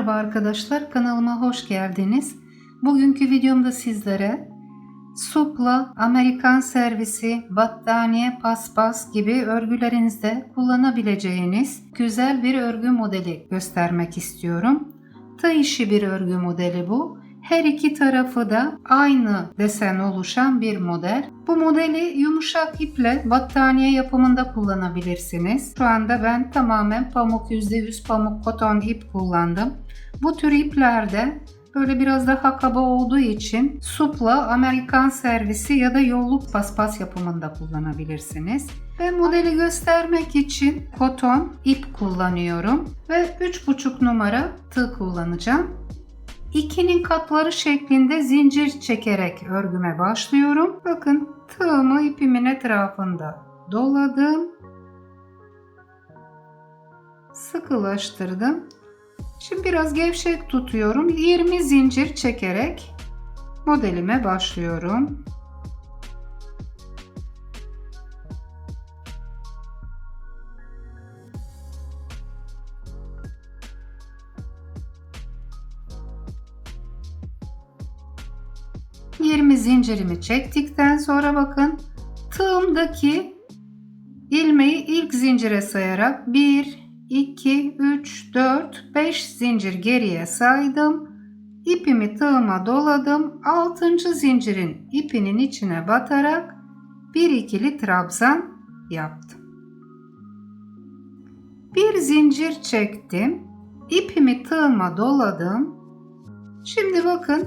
Merhaba arkadaşlar kanalıma hoş geldiniz. Bugünkü videomda sizlere supla, Amerikan servisi, battaniye, paspas gibi örgülerinizde kullanabileceğiniz güzel bir örgü modeli göstermek istiyorum. Tığ işi bir örgü modeli bu. Her iki tarafı da aynı desen oluşan bir model. Bu modeli yumuşak iple battaniye yapımında kullanabilirsiniz. Şu anda ben tamamen pamuk %100 pamuk koton ip kullandım. Bu tür iplerde böyle biraz daha kaba olduğu için supla Amerikan servisi ya da yolluk paspas yapımında kullanabilirsiniz. Ben modeli göstermek için koton ip kullanıyorum ve 3,5 numara tığ kullanacağım. İkinin katları şeklinde zincir çekerek örgüme başlıyorum. Bakın tığımı ipimin etrafında doladım. Sıkılaştırdım. Şimdi biraz gevşek tutuyorum. 20 zincir çekerek modelime başlıyorum. 20 zincirimi çektikten sonra bakın tığımdaki ilmeği ilk zincire sayarak 1 2 3 4 5 zincir geriye saydım. İpimi tığıma doladım. 6. zincirin ipinin içine batarak bir ikili trabzan yaptım. Bir zincir çektim. İpimi tığıma doladım. Şimdi bakın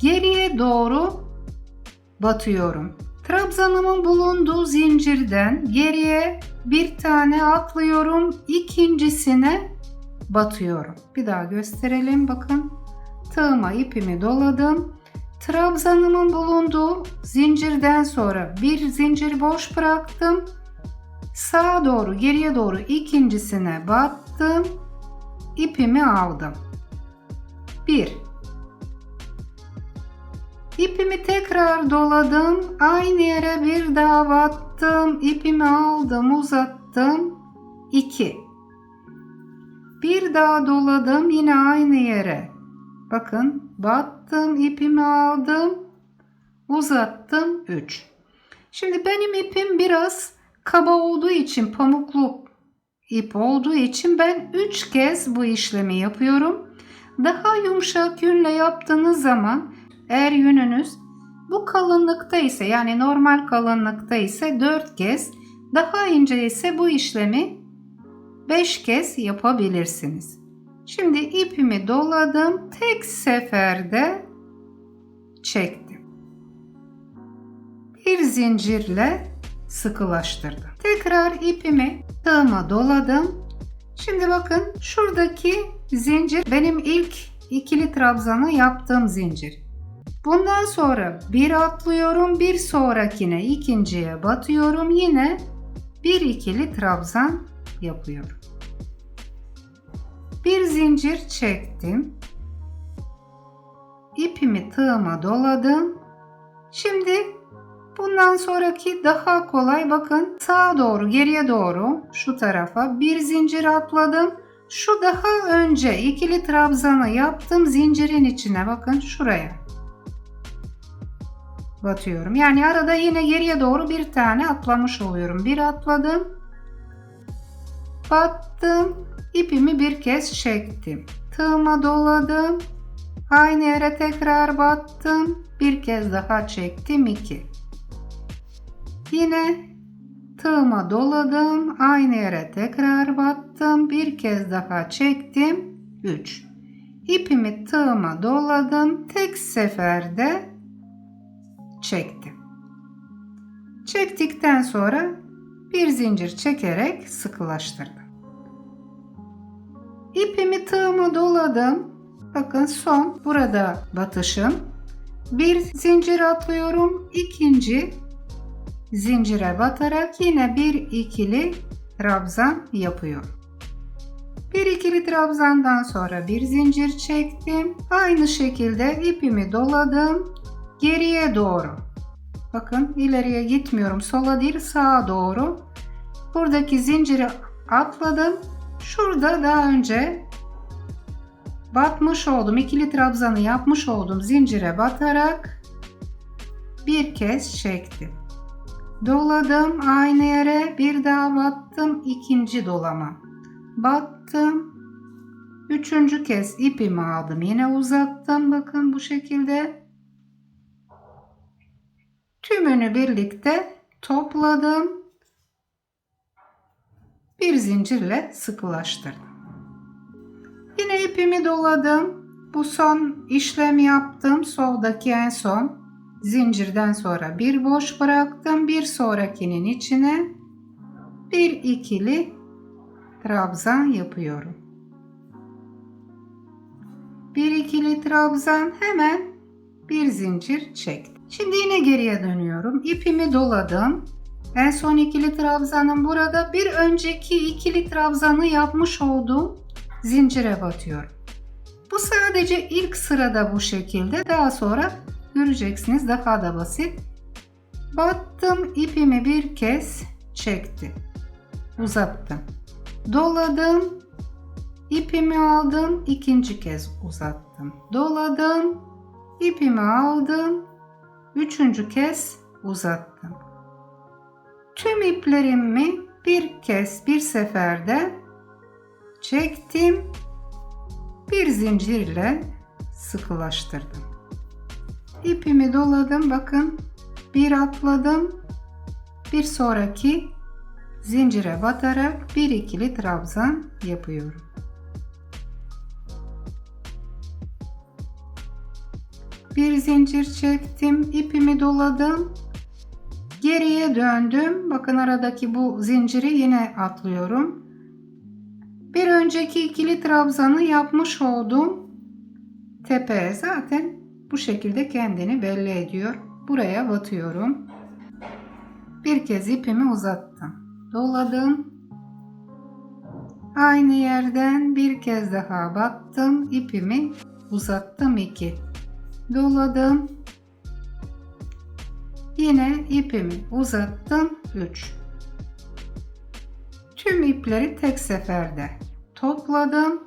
geriye doğru batıyorum. Trabzanımın bulunduğu zincirden geriye bir tane atlıyorum. ikincisine batıyorum. Bir daha gösterelim bakın. Tığıma ipimi doladım. Trabzanımın bulunduğu zincirden sonra bir zincir boş bıraktım. Sağa doğru geriye doğru ikincisine battım. İpimi aldım. 1 İpimi tekrar doladım. Aynı yere bir daha battım. İpimi aldım, uzattım. 2. Bir daha doladım yine aynı yere. Bakın battım, ipimi aldım, uzattım 3. Şimdi benim ipim biraz kaba olduğu için pamuklu ip olduğu için ben 3 kez bu işlemi yapıyorum. Daha yumuşak yünle yaptığınız zaman eğer yününüz bu kalınlıkta ise yani normal kalınlıkta ise 4 kez, daha ince ise bu işlemi 5 kez yapabilirsiniz. Şimdi ipimi doladım. Tek seferde çektim. Bir zincirle sıkılaştırdım. Tekrar ipimi tığıma doladım. Şimdi bakın şuradaki zincir benim ilk ikili trabzanı yaptığım zincir. Bundan sonra bir atlıyorum, bir sonrakine ikinciye batıyorum. Yine bir ikili trabzan yapıyorum. Bir zincir çektim. İpimi tığıma doladım. Şimdi bundan sonraki daha kolay bakın sağa doğru geriye doğru şu tarafa bir zincir atladım. Şu daha önce ikili trabzanı yaptım zincirin içine bakın şuraya batıyorum. Yani arada yine geriye doğru bir tane atlamış oluyorum. Bir atladım. Battım. ipimi bir kez çektim. Tığıma doladım. Aynı yere tekrar battım. Bir kez daha çektim. 2. Yine tığıma doladım. Aynı yere tekrar battım. Bir kez daha çektim. 3. İpimi tığıma doladım. Tek seferde çektim. Çektikten sonra bir zincir çekerek sıkılaştırdım. İpimi tığıma doladım. Bakın son burada batışım. Bir zincir atlıyorum. ikinci zincire batarak yine bir ikili trabzan yapıyorum. Bir ikili trabzandan sonra bir zincir çektim. Aynı şekilde ipimi doladım geriye doğru. Bakın ileriye gitmiyorum. Sola değil sağa doğru. Buradaki zinciri atladım. Şurada daha önce batmış oldum ikili trabzanı yapmış oldum zincire batarak bir kez çektim. Doladım aynı yere bir daha battım ikinci dolama. Battım. Üçüncü kez ipimi aldım. Yine uzattım. Bakın bu şekilde. Tümünü birlikte topladım. Bir zincirle sıkılaştırdım. Yine ipimi doladım. Bu son işlem yaptım. Soldaki en son zincirden sonra bir boş bıraktım. Bir sonrakinin içine bir ikili trabzan yapıyorum. Bir ikili trabzan hemen bir zincir çektim. Şimdi yine geriye dönüyorum. İpimi doladım. En son ikili trabzanın burada bir önceki ikili trabzanı yapmış olduğum zincire batıyorum. Bu sadece ilk sırada bu şekilde. Daha sonra göreceksiniz daha da basit. Battım ipimi bir kez çektim. Uzattım. Doladım. ipimi aldım. ikinci kez uzattım. Doladım. ipimi aldım. Üçüncü kez uzattım. Tüm iplerimi bir kez bir seferde çektim. Bir zincirle sıkılaştırdım. İpimi doladım. Bakın bir atladım. Bir sonraki zincire batarak bir ikili trabzan yapıyorum. Bir zincir çektim, ipimi doladım. Geriye döndüm. Bakın aradaki bu zinciri yine atlıyorum. Bir önceki ikili trabzanı yapmış oldum. Tepeye zaten bu şekilde kendini belli ediyor. Buraya batıyorum. Bir kez ipimi uzattım. Doladım. Aynı yerden bir kez daha battım. ipimi uzattım 2. Doladım. Yine ipimi uzattım 3. Tüm ipleri tek seferde topladım.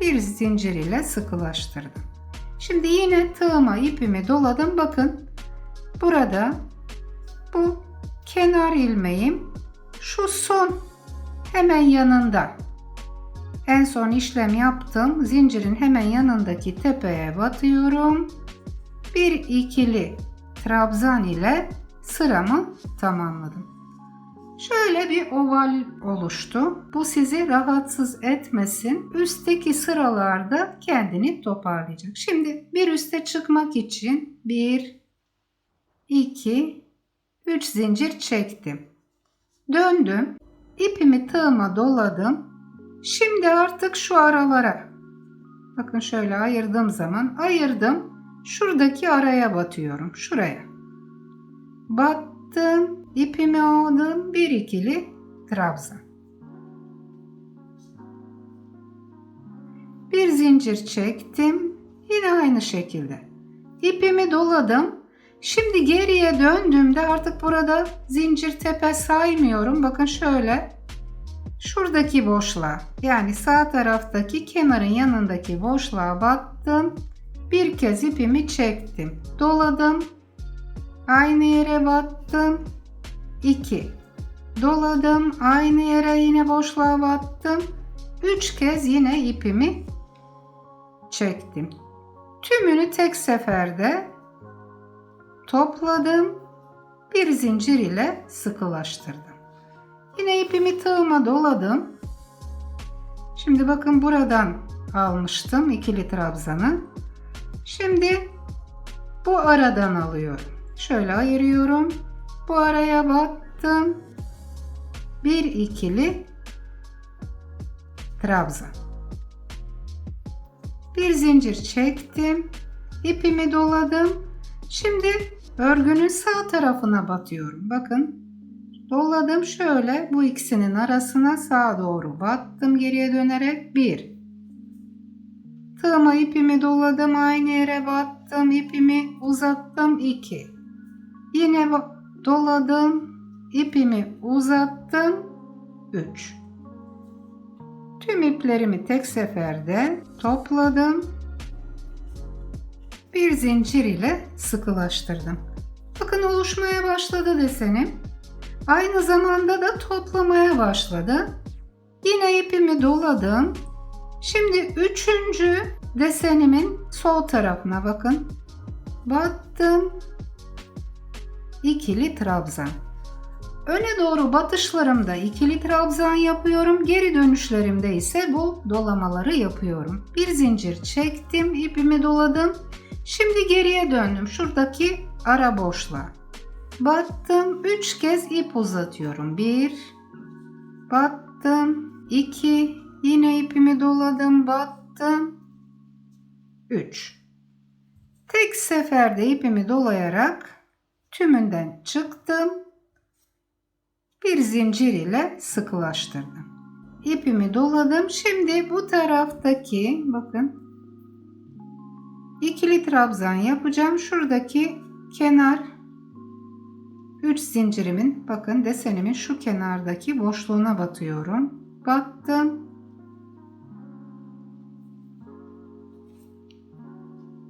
Bir zincir ile sıkılaştırdım. Şimdi yine tığıma ipimi doladım. Bakın burada bu kenar ilmeğim şu son hemen yanında. En son işlem yaptım. Zincirin hemen yanındaki tepeye batıyorum. Bir ikili trabzan ile sıramı tamamladım. Şöyle bir oval oluştu. Bu sizi rahatsız etmesin. Üstteki sıralarda kendini toparlayacak. Şimdi bir üste çıkmak için 1 2 3 zincir çektim. Döndüm. İpimi tığıma doladım. Şimdi artık şu aralara bakın şöyle ayırdığım zaman ayırdım. Şuradaki araya batıyorum. Şuraya. Battım. ipimi aldım. Bir ikili trabzan. Bir zincir çektim. Yine aynı şekilde. İpimi doladım. Şimdi geriye döndüğümde artık burada zincir tepe saymıyorum. Bakın şöyle şuradaki boşluğa yani sağ taraftaki kenarın yanındaki boşluğa battım. Bir kez ipimi çektim. Doladım. Aynı yere battım. 2. Doladım. Aynı yere yine boşluğa battım. 3 kez yine ipimi çektim. Tümünü tek seferde topladım. Bir zincir ile sıkılaştırdım. Yine ipimi tığıma doladım. Şimdi bakın buradan almıştım ikili trabzanı. Şimdi bu aradan alıyorum. Şöyle ayırıyorum. Bu araya battım. Bir ikili trabzan. Bir zincir çektim. İpimi doladım. Şimdi örgünün sağ tarafına batıyorum. Bakın doladım şöyle bu ikisinin arasına sağa doğru battım geriye dönerek bir tığıma ipimi doladım aynı yere battım ipimi uzattım 2 yine doladım ipimi uzattım 3 Tüm iplerimi tek seferde topladım. Bir zincir ile sıkılaştırdım. Bakın oluşmaya başladı desenim. Aynı zamanda da toplamaya başladı. Yine ipimi doladım. Şimdi üçüncü desenimin sol tarafına bakın. Battım. İkili trabzan. Öne doğru batışlarımda ikili trabzan yapıyorum. Geri dönüşlerimde ise bu dolamaları yapıyorum. Bir zincir çektim, ipimi doladım. Şimdi geriye döndüm. Şuradaki ara boşluğa. Battım. 3 kez ip uzatıyorum. 1 battım. 2 yine ipimi doladım, battım. 3 Tek seferde ipimi dolayarak tümünden çıktım. Bir zincir ile sıkılaştırdım. İpimi doladım. Şimdi bu taraftaki bakın ikili trabzan yapacağım. Şuradaki kenar 3 zincirimin bakın desenimin şu kenardaki boşluğuna batıyorum. Battım.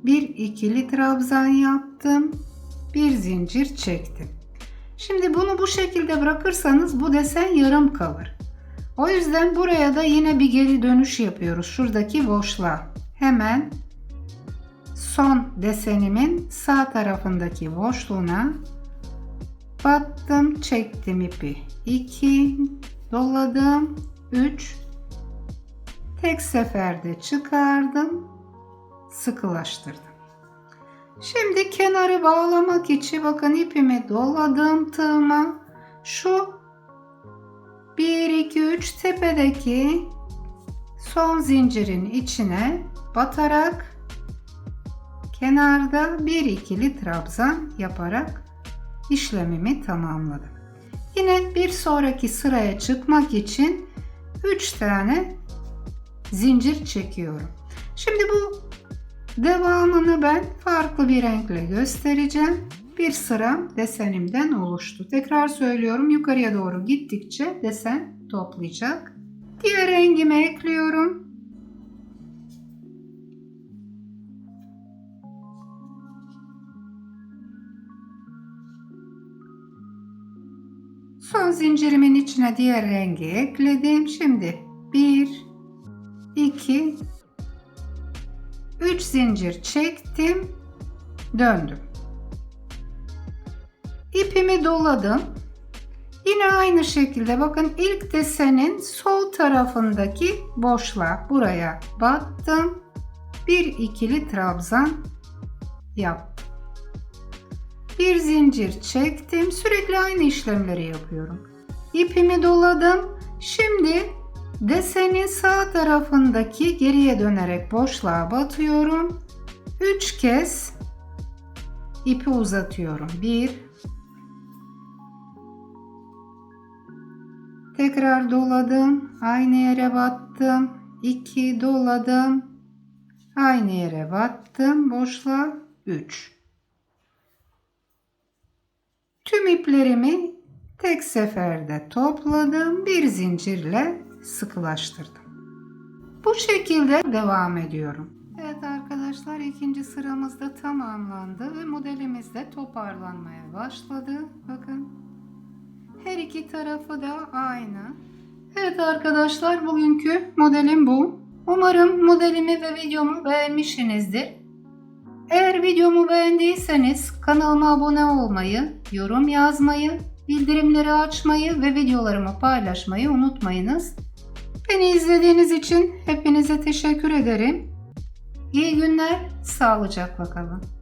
Bir ikili trabzan yaptım. Bir zincir çektim. Şimdi bunu bu şekilde bırakırsanız bu desen yarım kalır. O yüzden buraya da yine bir geri dönüş yapıyoruz. Şuradaki boşluğa. Hemen son desenimin sağ tarafındaki boşluğuna battım, çektim ipi. 2 doladım. 3 tek seferde çıkardım. Sıkılaştırdım. Şimdi kenarı bağlamak için bakın ipimi doladım tığıma. Şu 1 2 3 tepedeki son zincirin içine batarak kenarda bir ikili trabzan yaparak işlemimi tamamladım. Yine bir sonraki sıraya çıkmak için 3 tane zincir çekiyorum. Şimdi bu devamını ben farklı bir renkle göstereceğim. Bir sıra desenimden oluştu. Tekrar söylüyorum yukarıya doğru gittikçe desen toplayacak. Diğer rengimi ekliyorum. Son zincirimin içine diğer rengi ekledim. Şimdi 1 2 3 zincir çektim. Döndüm. İpimi doladım. Yine aynı şekilde bakın ilk desenin sol tarafındaki boşluğa buraya battım. Bir ikili trabzan yaptım. Bir zincir çektim. Sürekli aynı işlemleri yapıyorum. İpimi doladım. Şimdi desenin sağ tarafındaki geriye dönerek boşluğa batıyorum. 3 kez ipi uzatıyorum. 1 Tekrar doladım. Aynı yere battım. 2 doladım. Aynı yere battım. Boşluğa 3 Tüm iplerimi tek seferde topladım. Bir zincirle sıkılaştırdım. Bu şekilde devam ediyorum. Evet arkadaşlar ikinci sıramız da tamamlandı ve modelimiz de toparlanmaya başladı. Bakın. Her iki tarafı da aynı. Evet arkadaşlar bugünkü modelim bu. Umarım modelimi ve videomu beğenmişsinizdir. Eğer videomu beğendiyseniz kanalıma abone olmayı, yorum yazmayı, bildirimleri açmayı ve videolarımı paylaşmayı unutmayınız. Beni izlediğiniz için hepinize teşekkür ederim. İyi günler, sağlıcakla kalın.